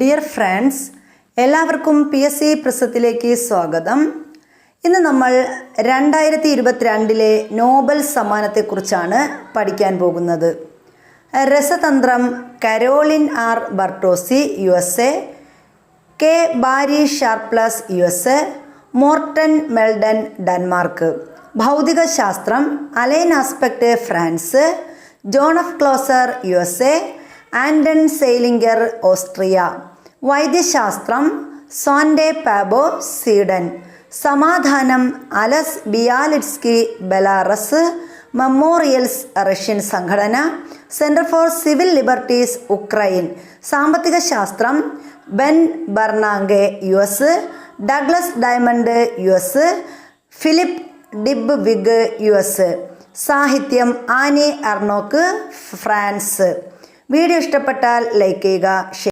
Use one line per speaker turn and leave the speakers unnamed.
Dear friends എല്ലാവർക്കും P S C പ്രസത്തിലേക്ക് സ്വാഗതം. ഇന്ന് നമ്മൾ രണ്ടായിരത്തി ഇരുപത്തിരണ്ടിലെ നോബൽ സമ്മാനത്തെക്കുറിച്ചാണ് പഠിക്കാൻ പോകുന്നത്. രസതന്ത്രം Carolyn R Bertozzi U S A K Barry Sharpless U S A Morten Meldal Denmark. ഭൗതികശാസ്ത്രം Alain Aspect France John of Clauser U S A Anton Zeilinger Austria. വൈദ്യശാസ്ത്രം സോൻഡെ പാബോ സ്വീഡൻ. സമാധാനം Ales Bialiatski Belarus. Memorials Russian സംഘടന. Centre for civil liberties Ukraine. സാമ്പത്തിക ശാസ്ത്രം Ben Bernanke U S. Douglas Diamond U S. Philip Dybvig U S S. സാഹിത്യം Annie Ernaux France. Video ഇഷ്ടപ്പെട്ടാൽ like ചെയ്യുക